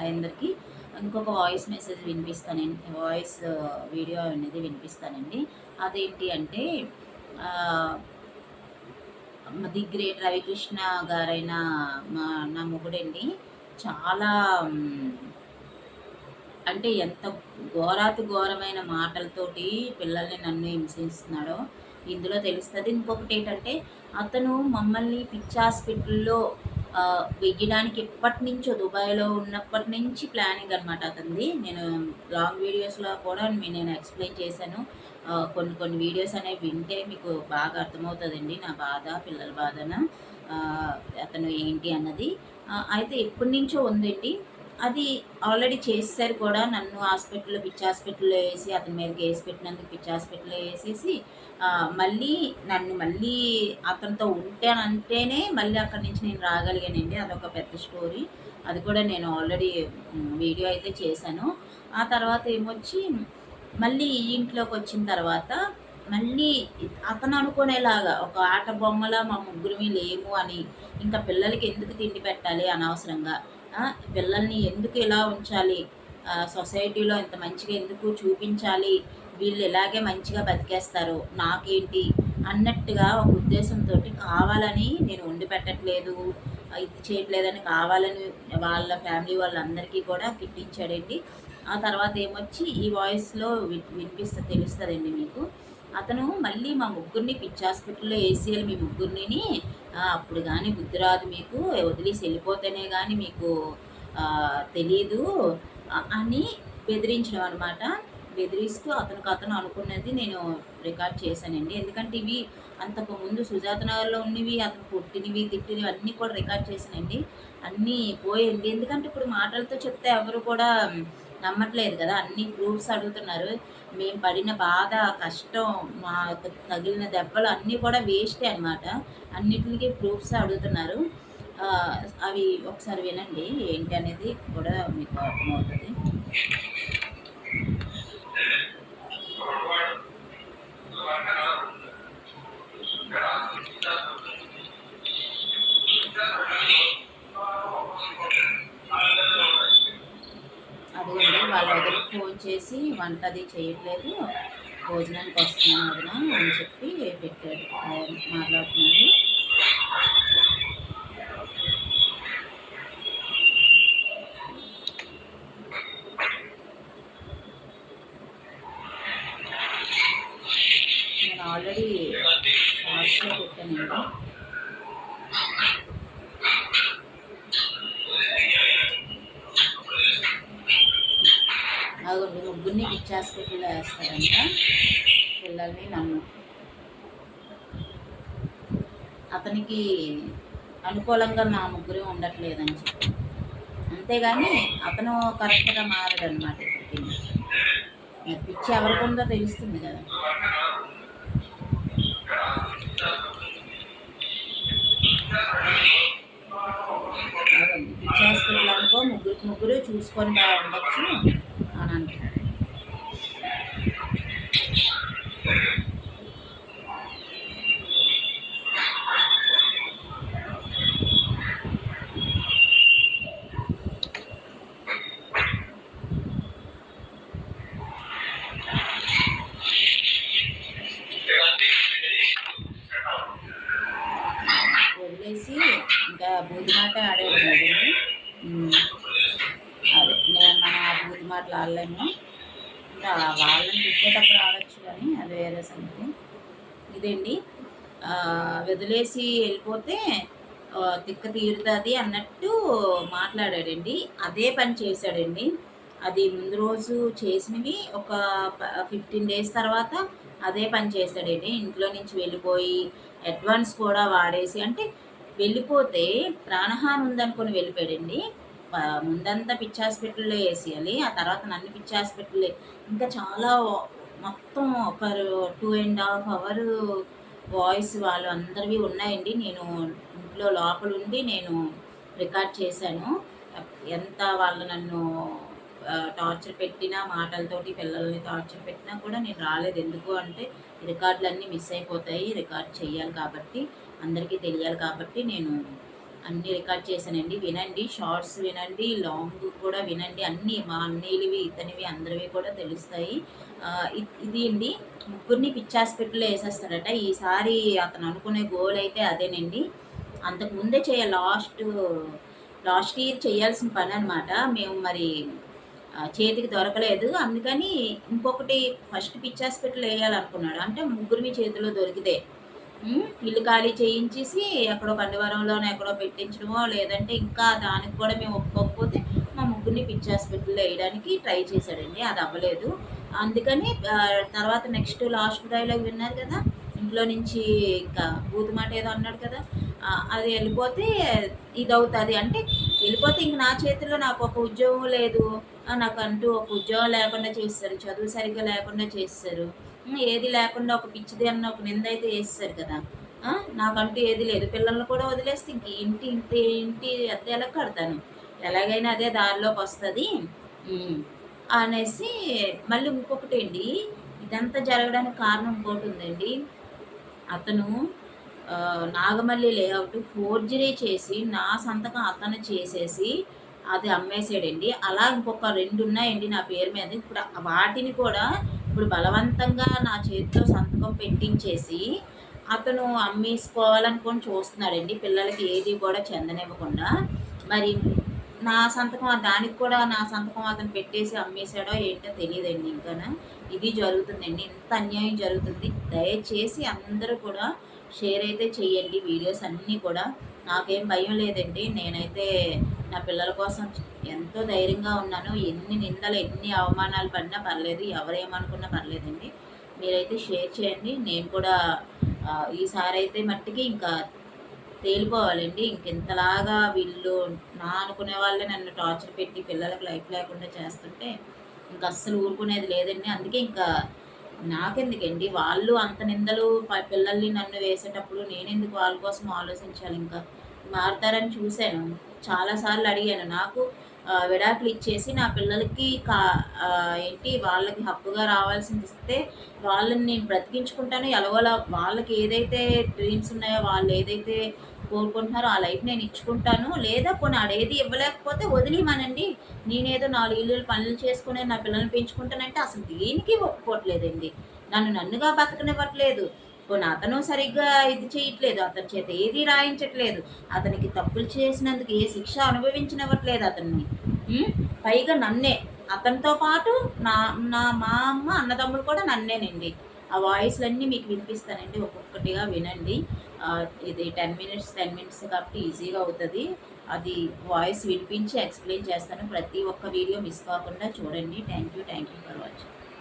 అందరికీ ఇంకొక voice message వినిపిస్తానండి. వాయిస్ వీడియో uh, అనేది వినిపిస్తానండి. అదేంటి అంటే ది గ్రేట్ రవికృష్ణ గారైన మా నా మొగుడండి చాలా అంటే ఎంత ఘోరాతి ఘోరమైన మాటలతోటి పిల్లల్ని నన్ను హింసిస్తున్నాడో ఇందులో తెలుస్తుంది. ఇంకొకటి ఏంటంటే అతను మమ్మల్ని పిచ్చి హాస్పిటల్లో వెయ్యడానికి ఎప్పటి నుంచో దుబాయ్లో ఉన్నప్పటి నుంచి ప్లానింగ్ అనమాట అతనిది. నేను లాంగ్ వీడియోస్లో కూడా నేను ఎక్స్ప్లెయిన్ చేశాను. కొన్ని కొన్ని వీడియోస్ అనేవి వింటే మీకు బాగా అర్థమవుతుందండి నా బాధ పిల్లల బాధన. అతను ఏంటి అన్నది. అయితే ఎప్పటి నుంచో ఉందండి. అది ఆల్రెడీ చేసేసారు కూడా. నన్ను హాస్పిటల్లో పిచ్చి హాస్పిటల్లో వేసి అతని మీద కేసు పెట్టినందుకు పిచ్చి హాస్పిటల్లో వేసేసి మళ్ళీ నన్ను మళ్ళీ అతనితో ఉంటానంటేనే మళ్ళీ అక్కడి నుంచి నేను రాగలిగానండి. అదొక పెద్ద స్టోరీ. అది కూడా నేను ఆల్రెడీ వీడియో అయితే చేశాను. ఆ తర్వాత ఏమొచ్చి మళ్ళీ ఈ ఇంట్లోకి వచ్చిన తర్వాత మళ్ళీ అతను అనుకునేలాగా ఒక ఆట బొమ్మలా మా ముగ్గురిమి లేము అని ఇంకా పిల్లలకి ఎందుకు తిండి పెట్టాలి అనవసరంగా పిల్లల్ని ఎందుకు ఇలా ఉంచాలి? సొసైటీలో ఇంత మంచిగా ఎందుకు చూపించాలి? వీళ్ళు ఇలాగే మంచిగా బతికేస్తారు. నాకేంటి? అన్నట్టుగా ఒక ఉద్దేశంతో కావాలని నేను వండి పెట్టట్లేదు. ఇది చేయట్లేదని కావాలని వాళ్ళ ఫ్యామిలీ వాళ్ళందరికీ కూడా కిట్టించాడండి ఆ తర్వాత ఏమొచ్చి ఈ వాయిస్లో విన్ వినిపిస్తే తెలుస్తుందండి మీకు. అతను మళ్ళీ మా ముగ్గురిని పిచ్చి హాస్పిటల్లో వేసేయాలి మీ ముగ్గురిని అప్పుడు కానీ బుద్ధి రాదు మీకు వదిలేసి వెళ్ళిపోతేనే కానీ మీకు తెలీదు అని బెదిరించడం అనమాట బెదిరిస్తూ అతనికి అతను అనుకున్నది నేను రికార్డ్ చేశానండి. ఎందుకంటే ఇవి అంతకుముందు సుజాత నగర్లో ఉన్నవి అతను పుట్టినవి తిట్టినవి అన్నీ కూడా రికార్డ్ చేశానండి. అన్నీ పోయింది ఎందుకంటే ఇప్పుడు మాటలతో చెప్తే ఎవరు కూడా నమ్మట్లేదు కదా. అన్ని ప్రూఫ్స్ అడుగుతున్నారు. మేము పడిన బాధ కష్టం మాకు తగిలిన దెబ్బలు అన్నీ కూడా వేస్టే అనమాట అన్నిటికీ ప్రూఫ్స్ అడుగుతున్నారు. అవి ఒకసారి వినండి. ఏంటి అనేది కూడా మీకు అర్థమవుతుంది. అదిగోండి వాళ్ళ వదిలికి ఫోన్ చేసి వంట అది చేయట్లేదు భోజనానికి వస్తున్నాను వదిన అని చెప్పి పెట్టాడు మాట్లాడుతున్నాడు నేను ఆల్రెడీ పెట్టాను పెట్టానండి. అదిగోండి ముగ్గురిని పిచ్చి హాస్పిటల్లో వేస్తారంట. పిల్లల్ని నన్ను అతనికి అనుకూలంగా మా ముగ్గురే ఉండట్లేదని చెప్పి. అంతేగాని అతను కరెక్ట్గా మారడు అనమాట ఇప్పటికి పిచ్చి ఎవరికి ఉందో తెలుస్తుంది కదా. పిచ్చి హాస్పిటల్ అనుకో ముగ్గురికి ముగ్గురు చూసుకొని ఉండొచ్చు. అని అంటున్నాడు వదిలేసి ఆ మాటలు ఆడలేము ఇంకా వాళ్ళని తిట్టేటప్పుడు ఆడచ్చు కానీ అది వేరే సంగతి. ఇదండి వదిలేసి వెళ్ళిపోతే తిక్క తీరుతుంది అన్నట్టు మాట్లాడాడండి. అదే పని చేశాడండి. అది ముందు రోజు చేసినవి ఒక ఫిఫ్టీన్ డేస్ తర్వాత అదే పని చేశాడండి ఇంట్లో నుంచి వెళ్ళిపోయి అడ్వాన్స్ కూడా వాడేసి అంటే వెళ్ళిపోతే ప్రాణహాని ఉందనుకొని వెళ్ళిపోయాడండి. ముందంతా పిచ్చి హాస్పిటల్లో వేసేయాలి ఆ తర్వాత నన్ను పిచ్చి హాస్పిటల్ ఇంకా చాలా మొత్తం ఒక two and half hour voice వాళ్ళు అందరివి ఉన్నాయండి. నేను ఇంట్లో లోపల ఉండి నేను రికార్డ్ చేశాను. ఎంత వాళ్ళు నన్ను టార్చర్ పెట్టినా మాటలతోటి పిల్లల్ని టార్చర్ పెట్టినా కూడా నేను రాలేదు. ఎందుకు అంటే రికార్డులన్నీ మిస్ అయిపోతాయి. రికార్డ్ చేయాలి కాబట్టి అందరికీ తెలియాలి కాబట్టి నేను అన్నీ రికార్డ్ చేశానండి. వినండి షార్ట్స్ వినండి లాంగ్ కూడా వినండి. అన్నీ మా అన్నీలవి ఇతనివి అందరివి కూడా తెలుస్తాయి. ఇది అండి. ముగ్గురిని పిచ్చి హాస్పిటల్లో వేసేస్తాడట. ఈసారి అతను అనుకునే గోల్ అయితే అదేనండి. అంతకు ముందే చేయ లాస్ట్ లాస్ట్ ఇయర్ చేయాల్సిన పని అనమాట మేము మరి చేతికి దొరకలేదు. అందుకని ఇంకొకటి ఫస్ట్ పిచ్చి హాస్పిటల్ వేయాలనుకున్నాడు. అంటే ముగ్గురు చేతిలో దొరికితే. ఇల్లు ఖాళీ చేయించేసి ఎక్కడో కండివరంలోనే ఎక్కడో పెట్టించడమో లేదంటే ఇంకా దానికి కూడా మేము ఒప్పుకోకపోతే మా ముగ్గురిని పిచ్చి హాస్పిటల్లో వేయడానికి ట్రై చేశాడండి అది అవ్వలేదు. అందుకని తర్వాత నెక్స్ట్ లాస్ట్ డైలాగ్ విన్నారు కదా ఇంట్లో నుంచి ఇంకా బూతు మాట ఏదో అన్నాడు కదా అది వెళ్ళిపోతే ఇది అవుతుంది అంటే వెళ్ళిపోతే ఇంక నా చేతిలో నాకు ఒక ఉద్యోగం లేదు నాకు అంటూ ఒక ఉద్యోగం లేకుండా చేస్తారు చదువు సరిగ్గా లేకుండా చేస్తారు. ఏది లేకుండా ఒక పిచ్చిది అన్న ఒక నింద అయితే వేస్తారు కదా. నాకంటూ ఏది లేదు. పిల్లల్ని కూడా వదిలేస్తే ఇంక ఇంటి ఇంటి ఇంటి అద్దె ఎలా కడతాను. ఎలాగైనా అదే దారిలోకి వస్తుంది. అనేసి మళ్ళీ ఇంకొకటి అండి ఇదంతా జరగడానికి కారణం ఇంకోటి ఉందండి. అతను నాగమల్లి లేఅవుట్ ఫోర్జరీ చేసి నా సంతకం అతను చేసేసి అది అమ్మేసాడండి అలా ఇంకొక రెండు ఉన్నాయండి నా పేరు మీద. ఇప్పుడు వాటిని కూడా ఇప్పుడు బలవంతంగా నా చేతిలో సంతకం పెట్టించేసి అతను అమ్మేసుకోవాలనుకొని చూస్తున్నాడండి. పిల్లలకి ఏది కూడా చెందనివ్వకుండా. మరి నా సంతకం దానికి కూడా నా సంతకం అతను పెట్టేసి అమ్మేశాడో ఏంటో తెలియదండి ఇంకా ఇది జరుగుతుందండి. ఇంత అన్యాయం జరుగుతుంది. దయచేసి అందరూ కూడా షేర్ అయితే చేయండి వీడియోస్ అన్నీ కూడా. నాకేం భయం లేదండి. నేనైతే నా పిల్లల కోసం ఎంతో ధైర్యంగా ఉన్నాను. ఎన్ని నిందలు ఎన్ని అవమానాలు పడినా పర్లేదు ఎవరేమనుకున్నా పర్లేదండి. మీరైతే షేర్ చేయండి. నేను కూడా ఈసారి అయితే మట్టికి ఇంకా తేలిపోవాలండి. ఇంకెంతలాగా వీళ్ళు నా అనుకునే వాళ్ళే నన్ను టార్చర్ పెట్టి పిల్లలకు లైఫ్ లేకుండా చేస్తుంటే ఇంకా అస్సలు ఊరుకునేది లేదండి. అందుకే ఇంకా నాకెందుకండి? వాళ్ళు అంత నిందలు ప- పిల్లల్ని నన్ను వేసేటప్పుడు నేనెందుకు వాళ్ళ కోసం ఆలోచించాలి? ఇంకా మారుతారని చూశాను. చాలాసార్లు అడిగాను. నాకు విడాకులు ఇచ్చేసి నా పిల్లలకి కా ఏంటి వాళ్ళకి హక్కుగా రావాల్సింది ఇస్తే వాళ్ళని నేను బ్రతికించుకుంటాను. ఎలాగోలా వాళ్ళకి ఏదైతే డ్రీమ్స్ ఉన్నాయో వాళ్ళు ఏదైతే కోరుకుంటున్నారో ఆ లైఫ్ నేను ఇచ్చుకుంటాను. లేదా కొన్ని ఆడేది ఇవ్వలేకపోతే వదిలేమనండి నేనేదో నాలుగు ఇల్లు పనులు చేసుకుని నా పిల్లల్ని పెంచుకుంటానంటే అసలు దేనికి ఒప్పుకోవట్లేదండి. నన్ను నన్నుగా బతకనివ్వట్లేదు. పోనీ అతను సరిగ్గా ఇది చేయట్లేదు అతని చేత ఏది రాయించట్లేదు. అతనికి తప్పులు చేసినందుకు ఏ శిక్ష అనుభవించినవ్వట్లేదు అతన్ని. పైగా నన్నే అతనితో పాటు నా నా మా అమ్మ అన్నదమ్ముడు కూడా నన్నేనండి. ఆ వాయిస్లన్నీ మీకు వినిపిస్తానండి ఒక్కొక్కటిగా వినండి. ఇది టెన్ మినిట్స్ టెన్ మినిట్స్ కాబట్టి ఈజీగా అవుతుంది. అది వాయిస్ వినిపించి ఎక్స్ప్లెయిన్ చేస్తాను. ప్రతి ఒక్క వీడియో మిస్ కాకుండా చూడండి. Thank you thank you for watching.